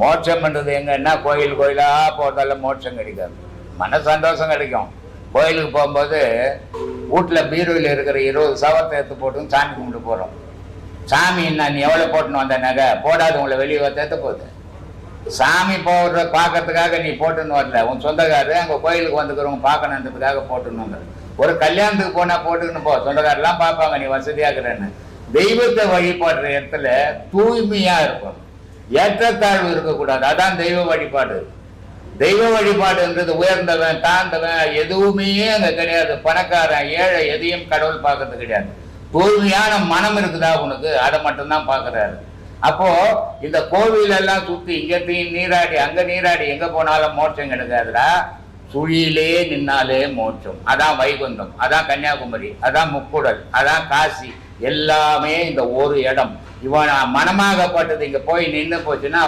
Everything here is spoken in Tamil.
மோட்சம்ன்றது எங்கன்னா கோயில் கோயிலாக போகிறதால மோட்சம் கிடைக்காது. மன சந்தோஷம் கிடைக்கும். கோயிலுக்கு போகும்போது வீட்டில் பீரோவில் இருக்கிற இருபது சவத்தை எடுத்து போட்டு சாமி கும்பிட்டு போகிறோம் சாமி என்ன நீ எவ்வளோ போட்டுன்னு வந்த நகை? போடாது உங்களை வெளியே எடுத்து போகுது சாமி போடுற பார்க்கறதுக்காக நீ போட்டுன்னு வரல. உன் சொந்தக்காரரு அங்கே கோயிலுக்கு வந்துக்கிறவங்க பார்க்கணுன்றதுக்காக போட்டுன்னு வந்துரு. ஒரு கல்யாணத்துக்கு போனால் போட்டுக்கின்னு போ. சொந்தக்காரெல்லாம் பார்ப்பாங்க நீ வசதியாகிறேன்னு தெய்வத்தை வழிபடுற இடத்துல தூய்மையாக இருக்கும். ஏற்றத்தாழ்வு இருக்கக்கூடாது. அதான் தெய்வ வழிபாடு. தெய்வ வழிபாடுன்றது உயர்ந்தவன் தாழ்ந்தவன் எதுவுமே அங்க கிடையாது. பணக்காரன் ஏழை எதையும் கடவுள் பார்க்கறது கிடையாது. தூய்மையான மனம் இருக்குதா உனக்கு? அதை மட்டும்தான் பார்க்குறாரு. அப்போ இந்த கோவில் எல்லாம் சுத்தி இங்க தீ- நீராடி அங்க நீராடி எங்க போனாலும் மோட்சம் கிடைக்காதுடா. சுழியிலே நின்னாலே மோட்சம். அதான் வைகுந்தம் அதான் கன்னியாகுமரி. அதான் முக்குடல். அதான் காசி. எல்லாமே இந்த ஒரு இடம். இவன் மனமாகப்பட்டது. இங்க போய் நின்று போச்சுன்னா